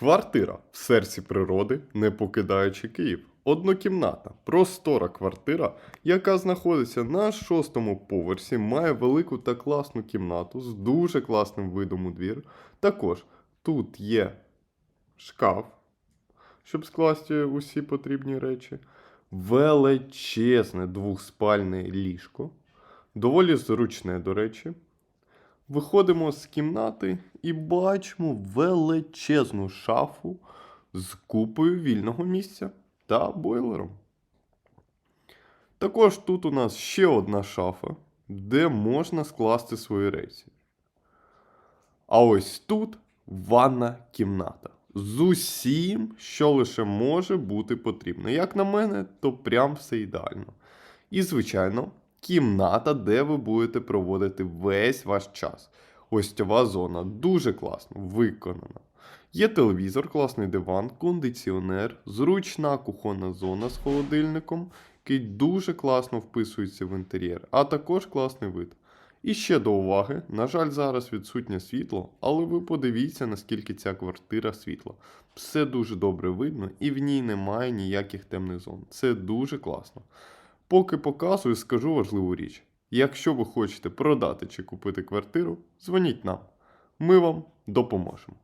Квартира в серці природи, не покидаючи Київ. Однокімнатна, простора квартира, яка знаходиться на шостому поверсі, має велику та класну кімнату з дуже класним видом у двір. Також тут є шкаф, щоб скласти усі потрібні речі. Величезне двохспальне ліжко. Доволі зручне, до речі. Виходимо з кімнати і бачимо величезну шафу з купою вільного місця та бойлером. Також тут у нас ще одна шафа, де можна скласти свої речі. А ось тут ванна кімната. З усім, що лише може бути потрібно. Як на мене, то прям все ідеально. І, звичайно, кімната, де ви будете проводити весь ваш час. Гостьова зона дуже класно виконана. Є телевізор, класний диван, кондиціонер, зручна кухонна зона з холодильником, який дуже класно вписується в інтер'єр, а також класний вид. І ще до уваги, на жаль, зараз відсутнє світло, але ви подивіться, наскільки ця квартира світла. Все дуже добре видно і в ній немає ніяких темних зон. Це дуже класно. Поки показую, скажу важливу річ. Якщо ви хочете продати чи купити квартиру, дзвоніть нам. Ми вам допоможемо.